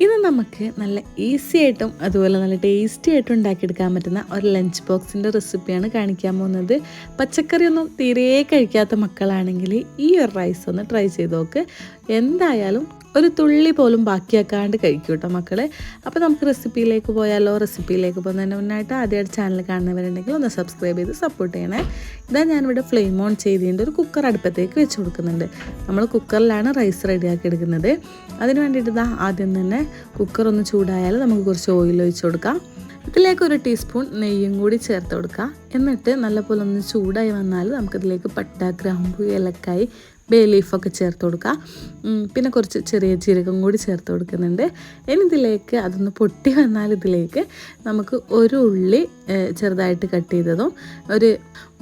ഇത് നമുക്ക് നല്ല ഈസി ആയിട്ടും അതുപോലെ നല്ല ടേസ്റ്റി ആയിട്ടും ഉണ്ടാക്കിയെടുക്കാൻ പറ്റുന്ന ഒരു ലഞ്ച് ബോക്സിന്റെ റെസിപ്പിയാണ് കാണിക്കാൻ പോകുന്നത്. പച്ചക്കറിയൊന്നും തീരെ കഴിക്കാത്ത മക്കളാണെങ്കിൽ ഈ ഒരു റൈസ് ഒന്ന് ട്രൈ ചെയ്ത് നോക്ക്. എന്തായാലും ഒരു തുള്ളി പോലും ബാക്കിയാക്കാണ്ട് കഴിക്കും കേട്ടോ മക്കളെ. അപ്പോൾ നമുക്ക് റെസിപ്പിയിലേക്ക് പോയാലോ? റെസിപ്പിയിലേക്ക് പോകുന്നതിന് മുന്നായിട്ട് ആദ്യമായിട്ട് ചാനൽ കാണുന്നവരുണ്ടെങ്കിൽ ഒന്ന് സബ്സ്ക്രൈബ് ചെയ്ത് സപ്പോർട്ട് ചെയ്യണേ. ഇതാ ഞാനിവിടെ ഫ്ലെയിം ഓൺ ചെയ്തിട്ട് ഒരു കുക്കർ അടുപ്പത്തേക്ക് വെച്ച് കൊടുക്കുന്നുണ്ട്. നമ്മൾ കുക്കറിലാണ് റൈസ് റെഡിയാക്കി എടുക്കുന്നത്. അതിന് വേണ്ടിയിട്ട് ഇതാ ആദ്യം തന്നെ കുക്കർ ഒന്ന് ചൂടായാൽ നമുക്ക് കുറച്ച് ഓയിൽ ഒഴിച്ച് കൊടുക്കാം. ഇതിലേക്ക് ഒരു ടീസ്പൂൺ നെയ്യും കൂടി ചേർത്ത് കൊടുക്കുക എന്നിട്ട് നല്ലപോലെ ഒന്ന് ചൂടായി വന്നാൽ നമുക്കിതിലേക്ക് പട്ട ഗ്രാമ്പു ഏലക്കായി ബേ ലീഫൊക്കെ ചേർത്ത് കൊടുക്കുക. പിന്നെ കുറച്ച് ചെറിയ ജീരകം കൂടി ചേർത്ത് കൊടുക്കുന്നുണ്ട്. ഇനി ഇതിലേക്ക് അതൊന്ന് പൊട്ടി വന്നാൽ ഇതിലേക്ക് നമുക്ക് ഒരു ഉള്ളി ചെറുതായിട്ട് കട്ട് ചെയ്തതും ഒരു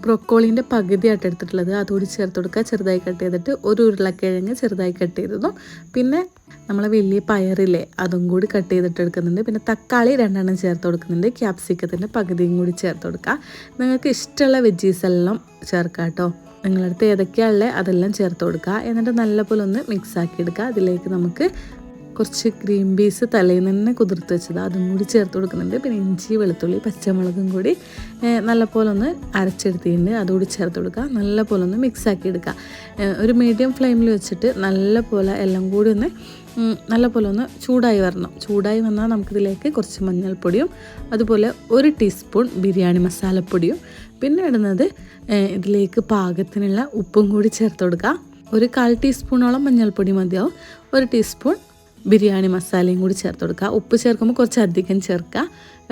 ബ്രൊക്കോളിന്റെ പകുതിയായിട്ട് എടുത്തിട്ടുള്ളത് അതുകൂടി ചേർത്ത് കൊടുക്കുക. ചെറുതായി കട്ട് ചെയ്തിട്ട് ഒരു ഉരുളക്കിഴങ്ങ് ചെറുതായി കട്ട് ചെയ്തതും. പിന്നെ നമ്മളെ വലിയ പയറില്ലേ അതും കൂടി കട്ട് ചെയ്തിട്ട് എടുക്കുന്നുണ്ട്. പിന്നെ തക്കാളി രണ്ടെണ്ണം ചേർത്ത് കൊടുക്കുന്നുണ്ട്. ക്യാപ്സിക്കത്തിന്റെ പകുതിയും കൂടി ചേർത്ത് കൊടുക്കുക. നിങ്ങൾക്ക് ഇഷ്ടമുള്ള വെജീസ് എല്ലാം ചേർക്കാം കേട്ടോ. നിങ്ങളടുത്ത് ഏതൊക്കെയാണുള്ളത് അതെല്ലാം ചേർത്ത് കൊടുക്കുക. എന്നിട്ട് നല്ലപോലെ ഒന്ന് മിക്സ് ആക്കി എടുക്കുക. അതിലേക്ക് നമുക്ക് കുറച്ച് ഗ്രീൻ പീസ് തലേന്ന് തന്നെ കുതിർത്ത് വെച്ചത്. അതും കൂടി ചേർത്ത് കൊടുക്കുന്നുണ്ട്. പിന്നെ ഇഞ്ചി വെളുത്തുള്ളി പച്ചമുളകും കൂടി നല്ലപോലെ ഒന്ന് അരച്ചെടുത്തിട്ടുണ്ട്. അതുകൂടി ചേർത്ത് കൊടുക്കുക. നല്ലപോലെ ഒന്ന് മിക്സ് ആക്കി എടുക്കുക. ഒരു മീഡിയം ഫ്ലെയിമിൽ വെച്ചിട്ട് നല്ലപോലെ എല്ലാം കൂടി ഒന്ന് നല്ലപോലെ ഒന്ന് ചൂടായി വരണം. ചൂടായി വന്നാൽ നമുക്കിതിലേക്ക് കുറച്ച് മഞ്ഞൾപ്പൊടിയും അതുപോലെ ഒരു ടീസ്പൂൺ ബിരിയാണി മസാലപ്പൊടിയും പിന്നെ ഇടുന്നത് ഇതിലേക്ക് പാകത്തിനുള്ള ഉപ്പും കൂടി ചേർത്ത് കൊടുക്കുക. ഒരു കാൽ ടീസ്പൂണോളം മഞ്ഞൾപ്പൊടി മതിയാവും. ഒരു ടീസ്പൂൺ ബിരിയാണി മസാലയും കൂടി ചേർത്ത് കൊടുക്കുക. ഉപ്പ് ചേർക്കുമ്പോൾ കുറച്ച് അധികം ചേർക്കുക.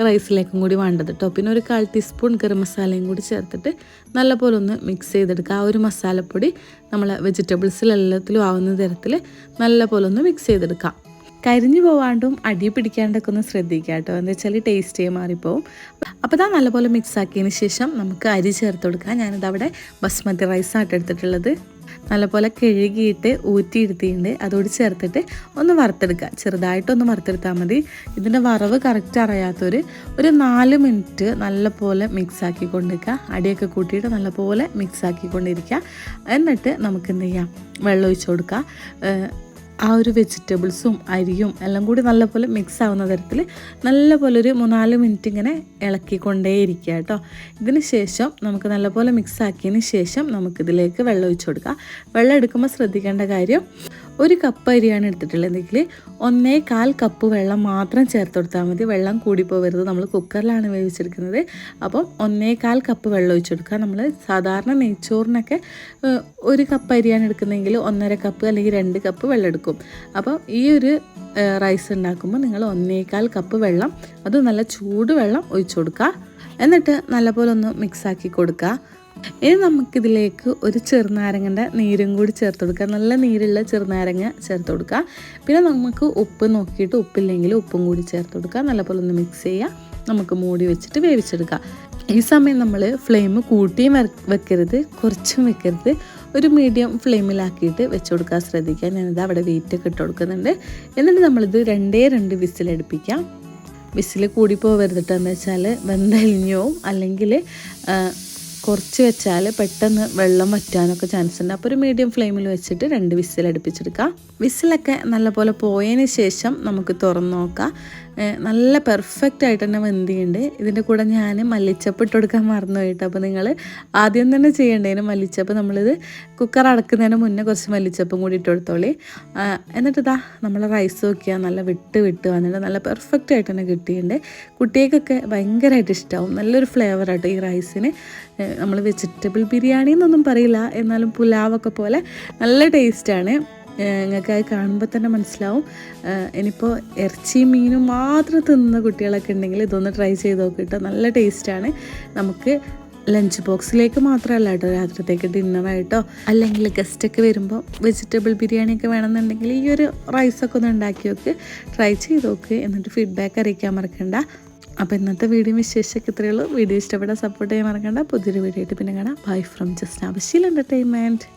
റൈസിലേക്കും കൂടി വേണ്ടത് കേട്ടോ പിന്നെ ഒരു കാൽ ടീസ്പൂൺ ഗരം മസാലയും കൂടി ചേർത്തിട്ട് നല്ലപോലെ ഒന്ന് മിക്സ് ചെയ്തെടുക്കുക. ആ ഒരു മസാലപ്പൊടി നമ്മൾ വെജിറ്റബിൾസിലെല്ലാത്തിലും ആവുന്ന തരത്തിൽ നല്ലപോലെ ഒന്ന് മിക്സ് ചെയ്തെടുക്കാം കരിഞ്ഞു പോവാണ്ടും അടി പിടിക്കാണ്ടൊക്കെ ഒന്ന് ശ്രദ്ധിക്കുക കേട്ടോ. എന്താ വെച്ചാൽ ടേസ്റ്റേ മാറിപ്പോവും. അപ്പോൾ ഇതാ നല്ലപോലെ മിക്സ് ആക്കിയതിന് ശേഷം നമുക്ക് അരി ചേർത്ത് കൊടുക്കാം. ഞാനിത് അവിടെ ബസ്മതി റൈസായിട്ട് എടുത്തിട്ടുള്ളത്. നല്ലപോലെ കഴുകിയിട്ട് ഊറ്റിയെടുത്തിട്ടുണ്ട്. അതോട് ചേർത്തിട്ട് ഒന്ന് വറുത്തെടുക്കുക. ചെറുതായിട്ടൊന്ന് വറുത്തെടുത്താൽ മതി. ഇതിന്റെ വറവ് കറക്റ്റ് അറിയാത്തൊരു ഒരു നാല് മിനിറ്റ് നല്ലപോലെ മിക്സ് ആക്കി കൊണ്ടിരിക്കുക. അടിയൊക്കെ കൂട്ടിയിട്ട് നല്ലപോലെ മിക്സ് ആക്കിക്കൊണ്ടിരിക്കുക എന്നിട്ട് നമുക്ക് എന്ത് ചെയ്യാം? വെള്ളം ഒഴിച്ച് കൊടുക്കുക. ആ ഒരു വെജിറ്റബിൾസും അരിയും എല്ലാം കൂടി നല്ലപോലെ മിക്സ് ആവുന്ന തരത്തിൽ നല്ലപോലെ ഒരു മൂന്നാൽ മിനിറ്റ് ഇങ്ങനെ ഇളക്കിക്കൊണ്ടേ ഇരിക്കുക കേട്ടോ. ഇതിന് ശേഷം നമുക്ക് നല്ലപോലെ മിക്സ് ആക്കിയതിന് ശേഷം നമുക്കിതിലേക്ക് വെള്ളം ഒഴിച്ചു കൊടുക്കാം. വെള്ളം എടുക്കുമ്പോൾ ശ്രദ്ധിക്കേണ്ട കാര്യം ഒരു കപ്പ് അരിയാണ് എടുത്തിട്ടുള്ളതെങ്കിൽ ഒന്നേ കാൽ കപ്പ് വെള്ളം മാത്രം ചേർത്ത് കൊടുത്താൽ മതി. വെള്ളം കൂടി പോകരുത് നമ്മൾ കുക്കറിലാണ് വേവിച്ചെടുക്കുന്നത്. അപ്പം ഒന്നേ കാൽ കപ്പ് വെള്ളം ഒഴിച്ചു കൊടുക്കുക. നമ്മൾ സാധാരണ നെയ്ച്ചോറിനൊക്കെ ഒരു കപ്പ് അരിയാണ് എടുക്കുന്നതെങ്കിൽ ഒന്നര കപ്പ് അല്ലെങ്കിൽ രണ്ട് കപ്പ് വെള്ളം എടുക്കും. അപ്പം ഈ ഒരു റൈസ് ഉണ്ടാക്കുമ്പോൾ നിങ്ങൾ ഒന്നേകാൽ കപ്പ് വെള്ളം അത് നല്ല ചൂട് വെള്ളം ഒഴിച്ചു കൊടുക്കുക. എന്നിട്ട് നല്ലപോലെ ഒന്ന് മിക്സാക്കി കൊടുക്കുക. ഇനി നമുക്കിതിലേക്ക് ഒരു ചെറുനാരങ്ങന്റെ നീരും കൂടി ചേർത്ത് കൊടുക്കുക നല്ല നീരുള്ള ചെറുനാരങ്ങ ചേർത്ത് കൊടുക്കുക പിന്നെ നമുക്ക് ഉപ്പ് നോക്കിയിട്ട് ഉപ്പില്ലെങ്കിൽ ഉപ്പും കൂടി ചേർത്ത് കൊടുക്കുക നല്ലപോലെ ഒന്ന് മിക്സ് ചെയ്യുക നമുക്ക് മൂടി വെച്ചിട്ട് വേവിച്ചെടുക്കുക ഈ സമയം നമ്മൾ ഫ്ലെയിം കൂട്ടിയും വെക്കരുത്. കുറച്ചും വെക്കരുത്. ഒരു മീഡിയം ഫ്ലെയിമിലാക്കിയിട്ട് വെച്ച് കൊടുക്കാൻ ശ്രദ്ധിക്കുക ഞാനിത് അവിടെ വെയിറ്റൊക്കെ ഇട്ട് കൊടുക്കുന്നുണ്ട്. എന്നിട്ട് നമ്മളിത് രണ്ടേ രണ്ട് വിസിലടുപ്പിക്കാം വിസിൽ കൂടി പോകരുതിട്ടെന്ന് വെച്ചാൽ വെന്തലിഞ്ഞോ അല്ലെങ്കിൽ കുറച്ച് വെച്ചാൽ പെട്ടെന്ന് വെള്ളം വറ്റാനൊക്കെ ചാൻസ് ഉണ്ട്. അപ്പോൾ ഒരു മീഡിയം ഫ്ലെയിമിൽ വെച്ചിട്ട് രണ്ട് വിസിൽ അടുപ്പിച്ചെടുക്കുക വിസിലൊക്കെ നല്ലപോലെ പോയതിന് ശേഷം നമുക്ക് തുറന്ന് നോക്കാം. നല്ല പെർഫെക്റ്റ് ആയിട്ട് തന്നെ വെന്തിയുണ്ട് ഇതിന്റെ കൂടെ ഞാൻ മല്ലിച്ചപ്പ് ഇട്ട് കൊടുക്കാൻ മറന്നു പോയിട്ട്. അപ്പോൾ നിങ്ങൾ ആദ്യം തന്നെ ചെയ്യേണ്ടതിന് മല്ലിച്ചപ്പ് നമ്മളിത് കുക്കർ അടക്കുന്നതിന് മുന്നേ കുറച്ച് മല്ലിച്ചപ്പും കൂടി ഇട്ട് കൊടുത്തോളി. എന്നിട്ട് ഇതാ നമ്മൾ റൈസ് നോക്കിയാൽ നല്ല വിട്ട് വിട്ട് വന്നിട്ട് നല്ല പെർഫെക്റ്റ് ആയിട്ട് തന്നെ കിട്ടിയിട്ടുണ്ട്. കുട്ടികൾക്കൊക്കെ ഭയങ്കരമായിട്ട് ഇഷ്ടമാവും നല്ലൊരു ഫ്ലേവറായിട്ട് ഈ റൈസിന് നമ്മൾ വെജിറ്റബിൾ ബിരിയാണി എന്നൊന്നും പറയില്ല. എന്നാലും പുലാവൊക്കെ പോലെ നല്ല ടേസ്റ്റാണ് നിങ്ങൾക്ക് അത് കാണുമ്പോൾ തന്നെ മനസ്സിലാവും. ഇനിയിപ്പോൾ ഇറച്ചിയും മീനും മാത്രം തിന്നുന്ന കുട്ടികളൊക്കെ ഉണ്ടെങ്കിൽ ഇതൊന്ന് ട്രൈ ചെയ്ത് നോക്കിയിട്ട് നല്ല ടേസ്റ്റാണ് നമുക്ക് ലഞ്ച് ബോക്സിലേക്ക് മാത്രമല്ല കേട്ടോ രാത്രിത്തേക്ക് ഡിന്നറായിട്ടോ അല്ലെങ്കിൽ ഗസ്റ്റൊക്കെ വരുമ്പോൾ വെജിറ്റബിൾ ബിരിയാണിയൊക്കെ വേണമെന്നുണ്ടെങ്കിൽ ഈ ഒരു റൈസൊക്കെ ഒന്ന് ഉണ്ടാക്കി നോക്ക്. ട്രൈ ചെയ്ത് നോക്ക്. എന്നിട്ട് ഫീഡ്ബാക്ക് അറിയിക്കാൻ മറക്കണ്ട. അപ്പോൾ ഇന്നത്തെ വീഡിയോ വിശേഷമൊക്കെ ഇത്രയേ ഉള്ളൂ. വീഡിയോ ഇഷ്ടപ്പെട്ടാൽ സപ്പോർട്ട് ചെയ്യാൻ മറക്കണ്ട. പുതിയൊരു വീഡിയോ ആയിട്ട് പിന്നെ കാണാം. ബൈ ഫ്രം ജസ്റ്റ് ആവശ്യമില്ല എന്റർടൈൻമെന്റ്